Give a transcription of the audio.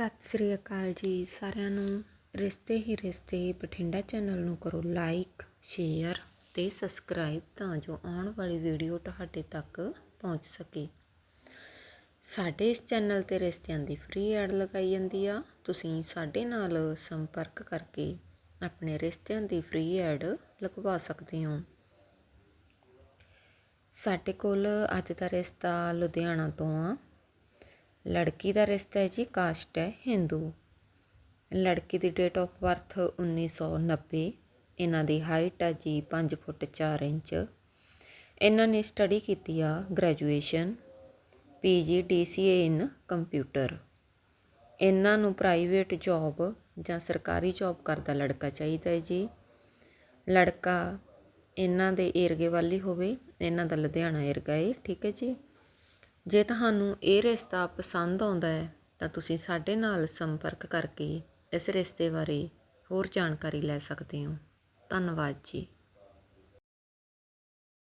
ਸਤਿ ਸ੍ਰੀ ਅਕਾਲ ਜੀ। ਸਾਰਿਆਂ ਨੂੰ ਰਿਸ਼ਤੇ ਹੀ ਰਿਸ਼ਤੇ, ਬਠਿੰਡਾ ਚੈਨਲ ਨੂੰ ਕਰੋ ਲਾਈਕ, ਸ਼ੇਅਰ ਤੇ ਸਬਸਕ੍ਰਾਈਬ ਤਾਂ ਜੋ ਆਉਣ ਵਾਲੀ ਵੀਡੀਓ ਤੁਹਾਡੇ ਤੱਕ ਪਹੁੰਚ ਸਕੇ। ਸਾਡੇ ਇਸ ਚੈਨਲ ਤੇ ਰਿਸ਼ਤਿਆਂ ਦੀ ਫ੍ਰੀ ਐਡ ਲਗਾਈ ਜਾਂਦੀ ਆ। ਤੁਸੀਂ ਸਾਡੇ ਨਾਲ ਸੰਪਰਕ ਕਰਕੇ ਆਪਣੇ ਰਿਸ਼ਤਿਆਂ ਦੀ ਫ੍ਰੀ ਐਡ ਲਗਵਾ ਸਕਦੇ ਹੋ। ਸਾਡੇ ਕੋਲ ਅੱਜ ਦਾ ਰਿਸ਼ਤਾ ਲੁਧਿਆਣਾ ਤੋਂ ਆ। ਲੜਕੀ ਦਾ ਰਿਸ਼ਤਾ ਹੈ ਜੀ, ਕਾਸਟ ਹੈ, ਹਿੰਦੂ। ਲੜਕੀ ਦੀ ਡੇਟ ਆਫ ਬਰਥ 1990 ਇਹਨਾਂ ਦੀ ਹਾਈਟ ਹੈ ਜੀ 5 ਫੁੱਟ 4 ਇੰਚ। ਇਹਨਾਂ ਨੇ ਸਟੱਡੀ ਕੀਤੀ ਆ graduation PG DCA in computer ਇਹਨਾਂ ਨੂੰ ਪ੍ਰਾਈਵੇਟ ਜੌਬ ਜਾਂ ਸਰਕਾਰੀ ਜੌਬ ਕਰਦਾ ਲੜਕਾ ਚਾਹੀਦਾ ਹੈ ਜੀ। ਲੜਕਾ ਇਹਨਾਂ ਦੇ ਏਰਗੇ ਵਾਲੀ ਹੋਵੇ, ਇਹਨਾਂ ਦਾ ਲੁਧਿਆਣਾ ਏਰਗਾ ਏ ਠੀਕ ਹੈ ਜੀ। ਜੇ ਤੁਹਾਨੂੰ ਇਹ ਰਿਸ਼ਤਾ ਪਸੰਦ ਆਉਂਦਾ ਹੈ, ਤਾਂ ਤੁਸੀਂ ਸਾਡੇ ਨਾਲ ਸੰਪਰਕ ਕਰਕੇ ਇਸ ਰਿਸ਼ਤੇ ਬਾਰੇ ਹੋਰ ਜਾਣਕਾਰੀ ਲੈ ਸਕਦੇ ਹੋ। ਧੰਨਵਾਦ ਜੀ।